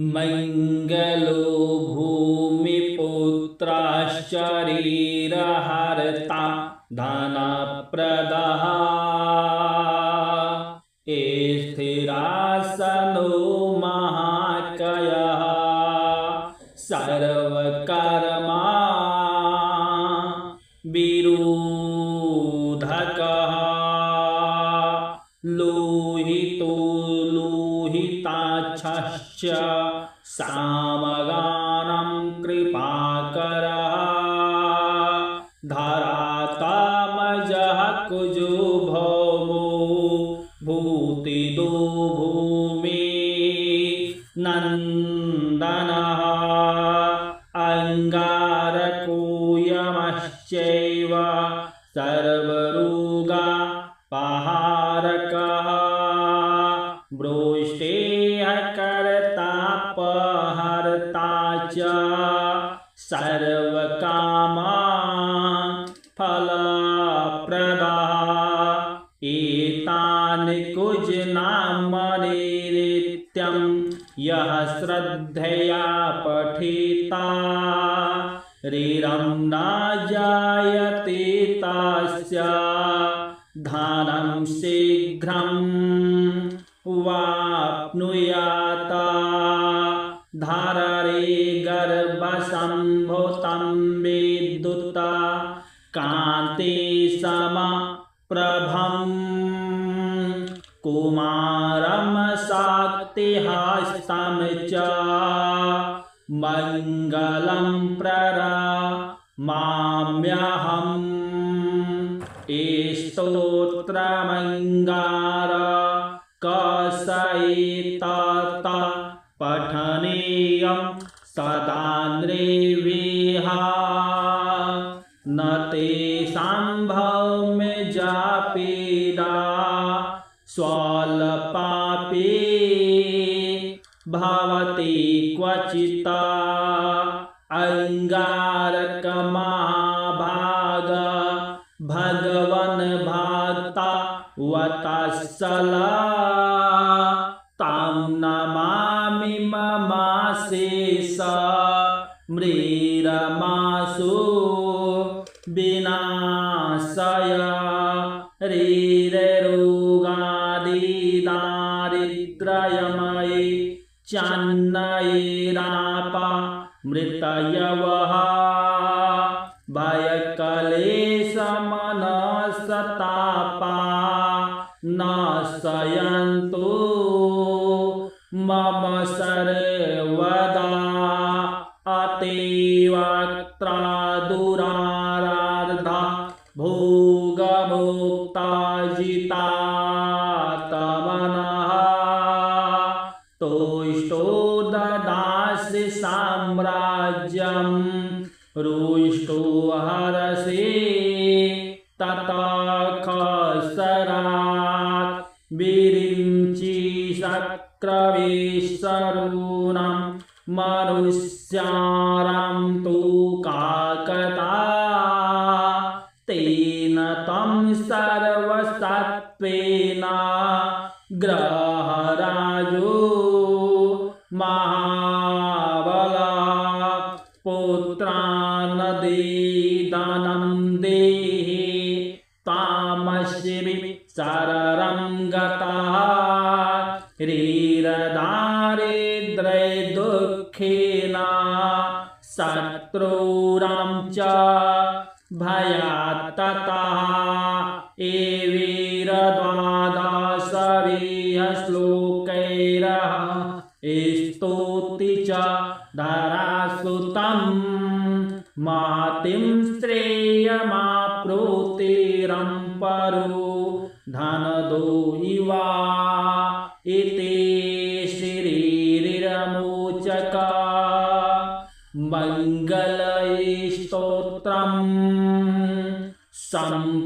मङ्गलो भूमिपुत्राश्चरीरहर्ता धनप्रदः स्थिरासनो महाकयः। सर्वकर्मा विरोधकः। लोहितो लोहिताच्छश्च। सामगानं कृपाकरः। धरातामजः कुजो भूतिदो भूमि नन्दनः। अङ्गारकोयमश्चैव सर्वरोगा कर्तापहर्ता च सर्वकामा फलप्रदः। एतानि कुजनामनिरित्यं यः श्रद्धया न जायते तस्य धनं शीघ्रं वाप्नुयात। कान्ति समप्रभम् कुमारं शक्तिहस्तं च। मङ्गलं प्रर माम्यहम्। स्तोत्रमङ्गार कसयितत पठनीयं सदा नृविहा स्वल्पापि भवति क्वचित् अङ्गारकमाभाग भगवन् भक्ता वतस्सला। तां नमामि ममाशेष म्रीरमासु विनाशय। रीररोगादिदारिद्र्यमयि चान्नयिराप मृतयवः भयकलेशमनसतापा न शयन्तु मम सर्वदा अतीवक्त्रादुरारार्धा भोगमुक्ता जिता तमनः। तोष्टो ददासि साम्राज्यं रुष्टो हरसि ततः खसरात् विरिञ्चि शक्रवेश्वरूणं मनुष्यारां तु काकता। तेन तं सर्वसत्त्वेन ग्रहराजो महाबला पुत्रान्नदीदानं देहि तामस्मि शररं गतः रीरदारिद्र्ये दुःखेन शत्रूरां च भयात् ततः स्तोति च धरासुतं महतिं श्रेयमाप्रोतिरं परो। धनदो इवा इति श्रीरिरमोचक। मङ्गलैस्तोत्रम्। सं